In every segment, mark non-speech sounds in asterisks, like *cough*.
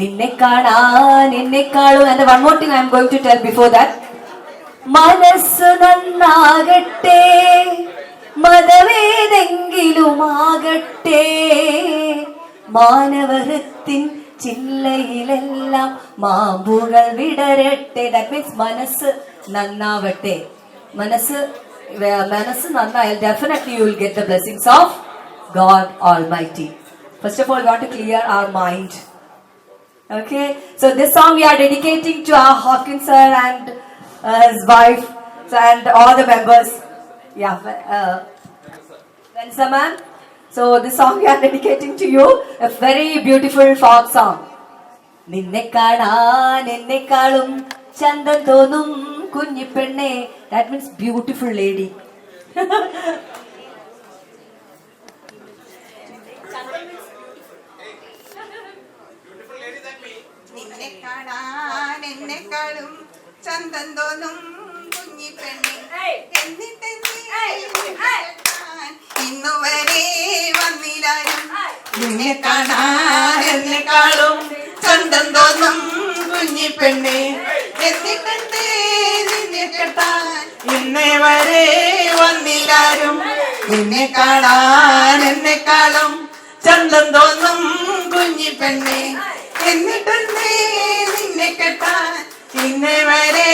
നിന്നെ കാണാൻ എന്നെക്കാളും and one more thing I am going to tell before that മനസ്സ് നന്നാകട്ടെ. മതവേതെങ്കിലുമാകട്ടെ മാനവഹൃത്തിൻ ചില്ലയിലെല്ലാം മാമ്പുകൾ വിടരട്ടെ. ദാറ്റ് മീൻസ് മനസ്സ് നന്നാവട്ടെ. മനസ്സ് മനസ്സ് നന്നായാൽ definitely you will get the blessings of God almighty first of all got to clear our mind Okay, so this song we are dedicating to our Hawkins sir and uh, his wife so, and all the members. Yeah, uh, Vanessa ma'am. So this song we are dedicating *laughs* to you, a very beautiful folk song. നിന്നെ കാണാൻ എന്നെക്കാളും ചന്തം തോന്നും കുഞ്ഞിപ്പെണ്ണെ that means beautiful lady *laughs* എന്നെക്കാളും ചന്തം തോന്നും കുഞ്ഞിപ്പെണ്ണി എന്നിട്ടെന്നെ കാണാൻ ഇന്നുവരെ വന്നിലും നിന്നെ കാണാൻ എന്നെക്കാളും ചന്തം തോന്നും കുഞ്ഞിപ്പെണ്ണി എന്നിട്ടെന്തേ നിന്നെ കെട്ടാൻ ഇന്നേ വരെ വന്നില്ലാരും. നിന്നെ കാണാൻ എന്നെക്കാളും ചന്തം തോന്നും കുഞ്ഞിപ്പെണ്ണി എന്നിട്ടെന്തേ നിന്നെ കെട്ടാൻ ഇന്നേ വരെ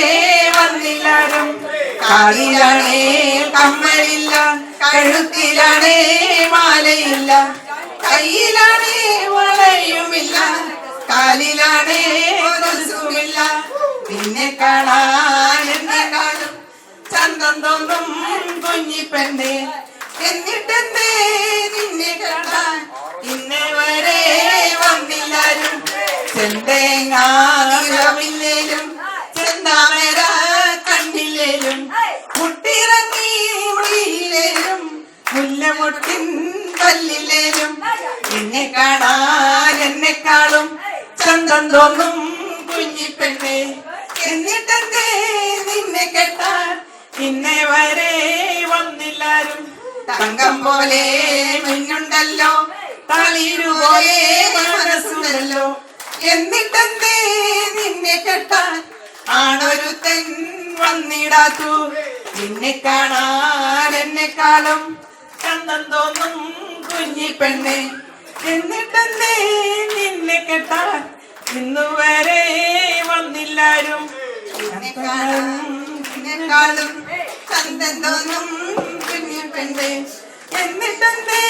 വന്നില്ലാരും. കാലിലാണേ കമ്മലില്ല കഴുത്തിലാണേ മാലയില്ല. കയ്യിലാണേ വളയുമില്ല കാലിലാണേ കൊലുസുമില്ല നിന്നെ കാണാൻ എന്നെ കാണും. ചന്തം തോന്നും കുഞ്ഞിപ്പെണ്ണെ എന്നിട്ടെന്തേ നിന്നെ കാണാൻ? ഇന്നേ വരെ വന്നില്ലാരും. ചെന്തേങ്ങാവില്ലേലും മുല്ലമുട്ടിൻ കല്ലില്ലേലും എന്നെ കാണാൻ എന്നെക്കാളും ചന്തം തോന്നും കുഞ്ഞിപ്പെണ്ണെ എന്നിട്ടെന്തേ നിന്നെ കെട്ടാൻ? പിന്നെ വരെ വന്നില്ലാരും. തങ്കം പോലെ മിന്നുണ്ടല്ലോ തളിരു പോലെ മനസ്സുണ്ടല്ലോ. എന്നിട്ടെന്തേ നിന്നെ കെട്ടാൻ? ആണൊരുത്തൻ വന്നിടാത്തു. നിന്നെ കാണാൻ എന്നെക്കാളും ചന്തം തോന്നും കുഞ്ഞി പെണ്ണെ. എന്നിട്ടെന്നേ നിന്നെ കെട്ടാൻ ഇന്നുവരെ വന്നില്ലാരും? എന്നെക്കാളും ചന്തം തോന്നും കുഞ്ഞി പെണ്ണെ. എന്നിട്ടെന്തേ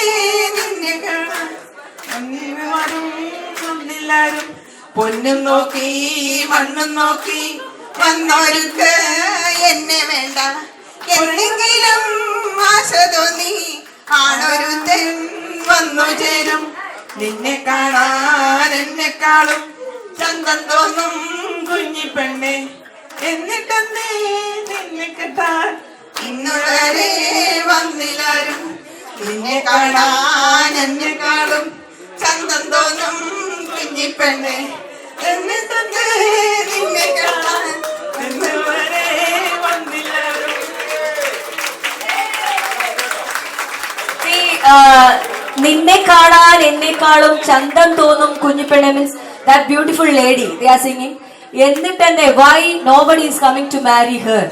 നിന്നെ കാണാൻ അന്നിരുവരും വന്നില്ലാരും? പൊന്നും നോക്കി മണ്ണും നോക്കി വന്നോർക്ക് എന്നെ വേണ്ട. വന്നു ചേരും. നിന്നെ കാണാൻ എന്നെക്കാളും ചന്തം തോന്നും കുഞ്ഞി പെണ്ണെ. എന്നിട്ടെന്നേ നിന്നെ കിട്ടാൻ ഇന്നുവരെ വന്നില്ലാരും. നിന്നെ കാണാൻ എന്നെക്കാളും ചന്തം തോന്നും കുഞ്ഞി പെണ്ണെ. എന്നിട്ടെന്നേ നിന്നെ കാണാൻ ഇന്നുവരെ വന്നില്ലാരും. നിന്നെ കാണാൻ എന്നെക്കാളും ചന്തം തോന്നും കുഞ്ഞിപ്പെണ്ണെ means that beautiful lady they are singing why nobody is coming to marry her